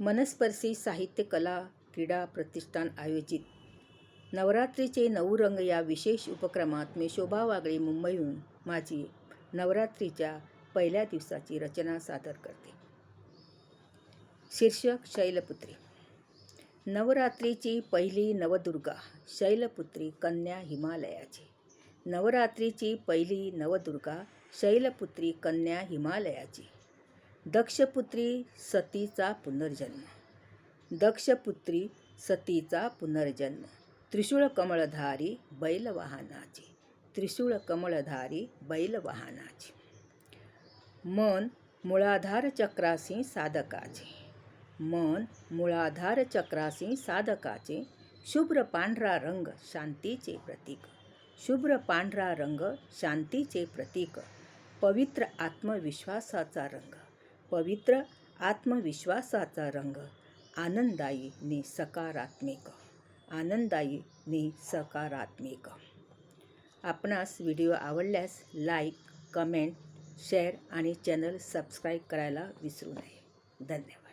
मनस्पर्शी साहित्य कला क्रीडा प्रतिष्ठान आयोजित नवरात्रीचे नऊ रंग या विशेष उपक्रमात मी शोभा वागळे मुंबईहून माझी नवरात्रीच्या पहिल्या दिवसाची रचना सादर करते. शीर्षक शैलपुत्री. नवरात्रीची पहिली नवदुर्गा शैलपुत्री कन्या हिमालयाची. नवरात्रीची पहिली नवदुर्गा शैलपुत्री कन्या हिमालयाची. दक्षपुत्री सतीचा पुनर्जन्म. दक्षपुत्री सतीचा पुनर्जन्म. त्रिशूळ कमळधारी बैलवाहनाची. त्रिशूळ कमळधारी बैलवाहनाची. मन मुळाधार चक्रासी साधकाचे. मन मुळाधार चक्रासी साधकाचे. शुभ्र पांढरा रंग शांतीचे प्रतीक. शुभ्र पांढरा रंग शांतीचे प्रतीक. पवित्र आत्मविश्वासाचा रंग. पवित्र आत्मविश्वासाचा रंग. आनंदायी नि सकारात्मक. आनंदायी नि सकारात्मक. आपणास व्हिडिओ आवडल्यास लाईक कमेंट शेअर आणि चॅनल सबस्क्राईब करायला विसरू नये. धन्यवाद.